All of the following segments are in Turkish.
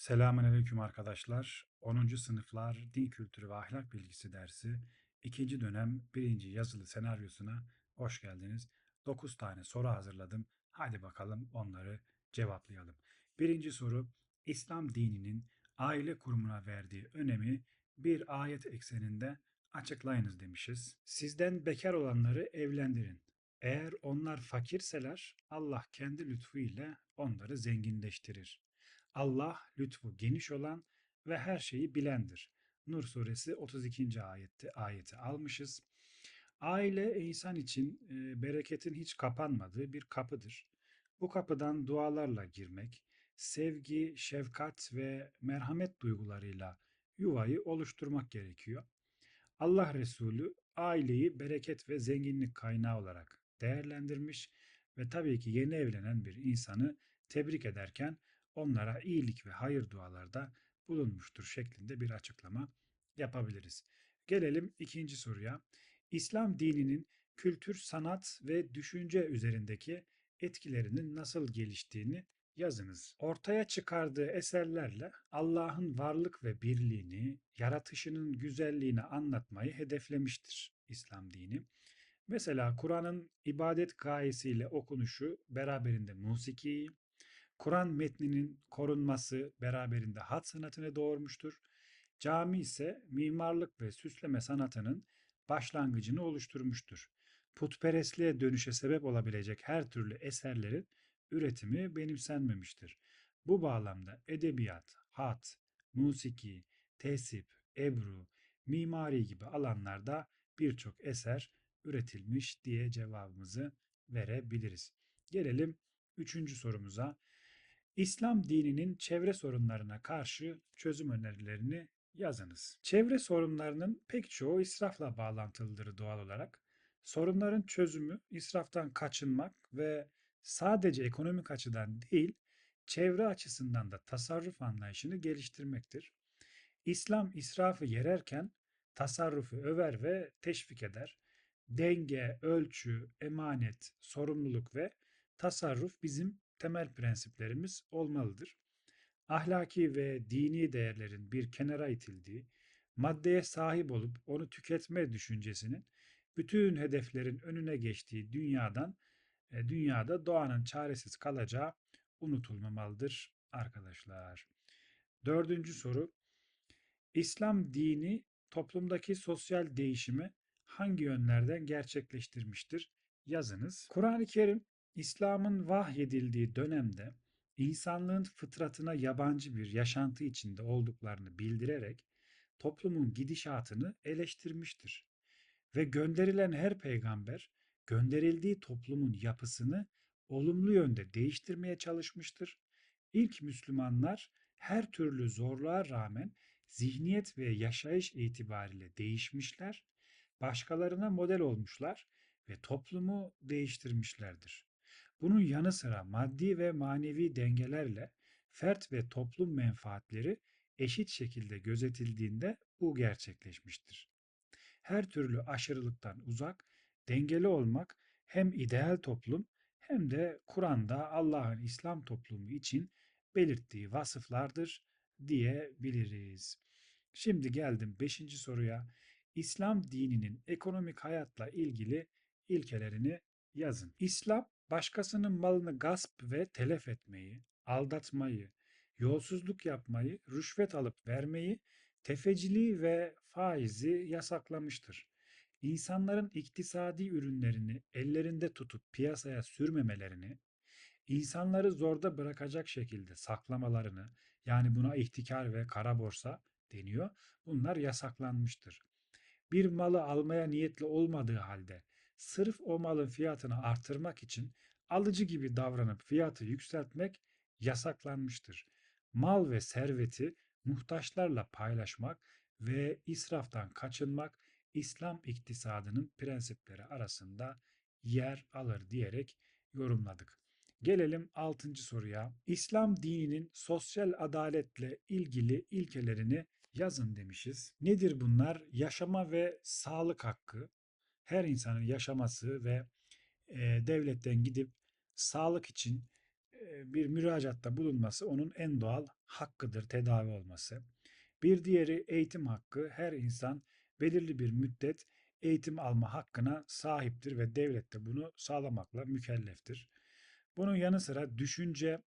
Selamünaleyküm arkadaşlar. 10. sınıflar Din Kültürü ve Ahlak Bilgisi dersi 2. dönem 1. yazılı senaryosuna hoş geldiniz. 9 tane soru hazırladım. Hadi bakalım onları cevaplayalım. Birinci soru İslam dininin aile kurumuna verdiği önemi bir ayet ekseninde açıklayınız demişiz. Sizden bekar olanları evlendirin. Eğer onlar fakirseler Allah kendi lütfuyla onları zenginleştirir. Allah lütfu geniş olan ve her şeyi bilendir. Nur suresi 32. ayette ayeti almışız. Aile insan için e, bereketin hiç kapanmadığı bir kapıdır. Bu kapıdan dualarla girmek, sevgi, şefkat ve merhamet duygularıyla yuvayı oluşturmak gerekiyor. Allah Resulü aileyi bereket ve zenginlik kaynağı olarak değerlendirmiş ve tabii ki yeni evlenen bir insanı tebrik ederken onlara iyilik ve hayır dualarda bulunmuştur şeklinde bir açıklama yapabiliriz. Gelelim ikinci soruya. İslam dininin kültür, sanat ve düşünce üzerindeki etkilerinin nasıl geliştiğini yazınız. Ortaya çıkardığı eserlerle Allah'ın varlık ve birliğini, yaratışının güzelliğini anlatmayı hedeflemiştir İslam dini. Mesela Kur'an'ın ibadet gayesiyle okunuşu beraberinde musiki, Kur'an metninin korunması beraberinde hat sanatını doğurmuştur. Cami ise mimarlık ve süsleme sanatının başlangıcını oluşturmuştur. Putperestliğe dönüşe sebep olabilecek her türlü eserlerin üretimi benimsenmemiştir. Bu bağlamda edebiyat, hat, musiki, tesip, ebru, mimari gibi alanlarda birçok eser üretilmiş diye cevabımızı verebiliriz. Gelelim üçüncü sorumuza. İslam dininin çevre sorunlarına karşı çözüm önerilerini yazınız. Çevre sorunlarının pek çoğu israfla bağlantılıdır doğal olarak. Sorunların çözümü israftan kaçınmak ve sadece ekonomik açıdan değil, çevre açısından da tasarruf anlayışını geliştirmektir. İslam israfı yererken tasarrufu över ve teşvik eder. Denge, ölçü, emanet, sorumluluk ve tasarruf bizim temel prensiplerimiz olmalıdır. Ahlaki ve dini değerlerin bir kenara itildiği, maddeye sahip olup onu tüketme düşüncesinin bütün hedeflerin önüne geçtiği dünyadan e, dünyada doğanın çaresiz kalacağı unutulmamalıdır arkadaşlar. Dördüncü soru. İslam dini toplumdaki sosyal değişimi hangi yönlerden gerçekleştirmiştir? Yazınız. Kur'an-ı Kerim İslam'ın vahyedildiği dönemde insanlığın fıtratına yabancı bir yaşantı içinde olduklarını bildirerek toplumun gidişatını eleştirmiştir. Ve gönderilen her peygamber gönderildiği toplumun yapısını olumlu yönde değiştirmeye çalışmıştır. İlk Müslümanlar her türlü zorluğa rağmen zihniyet ve yaşayış itibariyle değişmişler, başkalarına model olmuşlar ve toplumu değiştirmişlerdir. Bunun yanı sıra maddi ve manevi dengelerle fert ve toplum menfaatleri eşit şekilde gözetildiğinde bu gerçekleşmiştir. Her türlü aşırılıktan uzak, dengeli olmak hem ideal toplum hem de Kur'an'da Allah'ın İslam toplumu için belirttiği vasıflardır diyebiliriz. Şimdi geldim 5. soruya. İslam dininin ekonomik hayatla ilgili ilkelerini yazın. İslam başkasının malını gasp ve telef etmeyi, aldatmayı, yolsuzluk yapmayı, rüşvet alıp vermeyi, tefeciliği ve faizi yasaklamıştır. İnsanların iktisadi ürünlerini ellerinde tutup piyasaya sürmemelerini, insanları zorda bırakacak şekilde saklamalarını, yani buna ihtikar ve kara borsa deniyor, bunlar yasaklanmıştır. Bir malı almaya niyetli olmadığı halde sırf o malın fiyatını artırmak için alıcı gibi davranıp fiyatı yükseltmek yasaklanmıştır. Mal ve serveti muhtaçlarla paylaşmak ve israftan kaçınmak İslam iktisadının prensipleri arasında yer alır diyerek yorumladık. Gelelim 6. soruya. İslam dininin sosyal adaletle ilgili ilkelerini yazın demişiz. Nedir bunlar? Yaşama ve sağlık hakkı, her insanın yaşaması ve e, devletten gidip sağlık için e, bir müracaatta bulunması onun en doğal hakkıdır tedavi olması. Bir diğeri eğitim hakkı. Her insan belirli bir müddet eğitim alma hakkına sahiptir ve devlet de bunu sağlamakla mükelleftir. Bunun yanı sıra düşünce,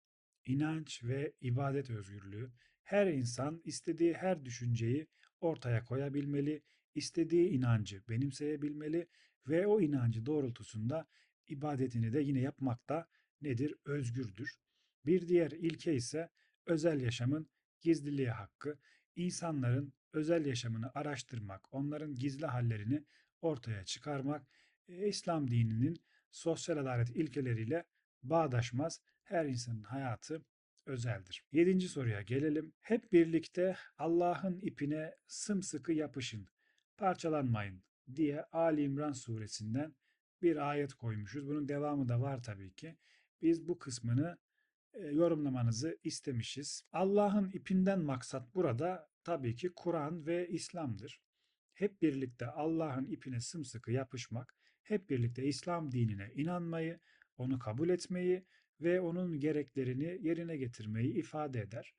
inanç ve ibadet özgürlüğü. Her insan istediği her düşünceyi ortaya koyabilmeli, istediği inancı benimseyebilmeli ve o inancı doğrultusunda ibadetini de yine yapmakta nedir? Özgürdür. Bir diğer ilke ise özel yaşamın gizliliği hakkı. İnsanların özel yaşamını araştırmak, onların gizli hallerini ortaya çıkarmak, e, İslam dininin sosyal adalet ilkeleriyle bağdaşmaz. Her insanın hayatı özeldir. Yedinci soruya gelelim. Hep birlikte Allah'ın ipine sımsıkı yapışın, parçalanmayın diye Ali İmran suresinden bir ayet koymuşuz. Bunun devamı da var tabii ki. Biz bu kısmını e, yorumlamanızı istemişiz. Allah'ın ipinden maksat burada tabii ki Kur'an ve İslam'dır. Hep birlikte Allah'ın ipine sımsıkı yapışmak, hep birlikte İslam dinine inanmayı, onu kabul etmeyi ve onun gereklerini yerine getirmeyi ifade eder.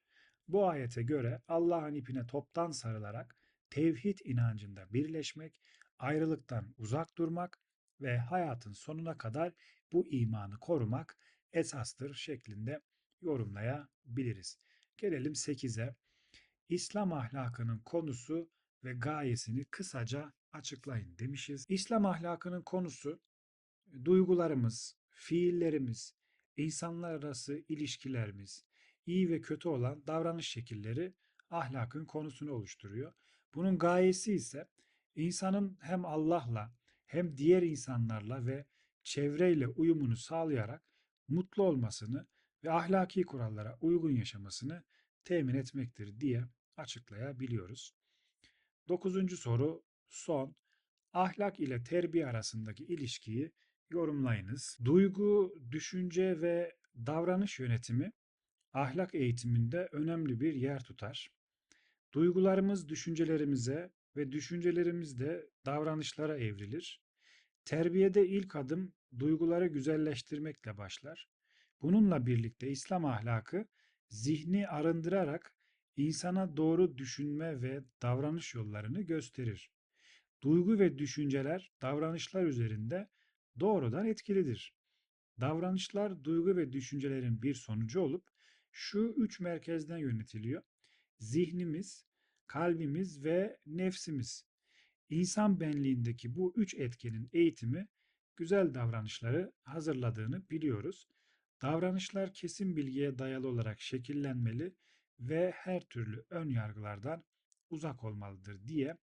Bu ayete göre Allah'ın ipine toptan sarılarak tevhid inancında birleşmek, ayrılıktan uzak durmak ve hayatın sonuna kadar bu imanı korumak esastır şeklinde yorumlayabiliriz. Gelelim 8'e. İslam ahlakının konusu ve gayesini kısaca açıklayın demişiz. İslam ahlakının konusu duygularımız, fiillerimiz, insanlar arası ilişkilerimiz, iyi ve kötü olan davranış şekilleri ahlakın konusunu oluşturuyor. Bunun gayesi ise insanın hem Allah'la hem diğer insanlarla ve çevreyle uyumunu sağlayarak mutlu olmasını ve ahlaki kurallara uygun yaşamasını temin etmektir diye açıklayabiliyoruz. Dokuzuncu soru son. Ahlak ile terbiye arasındaki ilişkiyi yorumlayınız. Duygu, düşünce ve davranış yönetimi ahlak eğitiminde önemli bir yer tutar. Duygularımız düşüncelerimize ve düşüncelerimiz de davranışlara evrilir. Terbiyede ilk adım duyguları güzelleştirmekle başlar. Bununla birlikte İslam ahlakı zihni arındırarak insana doğru düşünme ve davranış yollarını gösterir. Duygu ve düşünceler davranışlar üzerinde doğrudan etkilidir. Davranışlar duygu ve düşüncelerin bir sonucu olup şu üç merkezden yönetiliyor. Zihnimiz, kalbimiz ve nefsimiz. İnsan benliğindeki bu üç etkenin eğitimi güzel davranışları hazırladığını biliyoruz. Davranışlar kesin bilgiye dayalı olarak şekillenmeli ve her türlü ön yargılardan uzak olmalıdır diye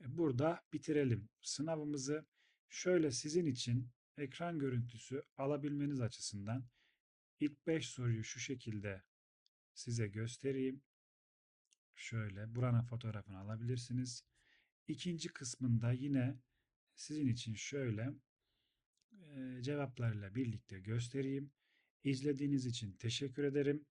e, burada bitirelim sınavımızı. Şöyle sizin için ekran görüntüsü alabilmeniz açısından ilk 5 soruyu şu şekilde size göstereyim. Şöyle buranın fotoğrafını alabilirsiniz. İkinci kısmında yine sizin için şöyle e, cevaplarıyla birlikte göstereyim. İzlediğiniz için teşekkür ederim.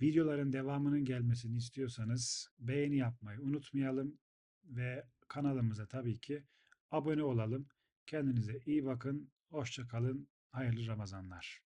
Videoların devamının gelmesini istiyorsanız beğeni yapmayı unutmayalım ve kanalımıza tabii ki abone olalım. Kendinize iyi bakın. Hoşça kalın. Hayırlı Ramazanlar.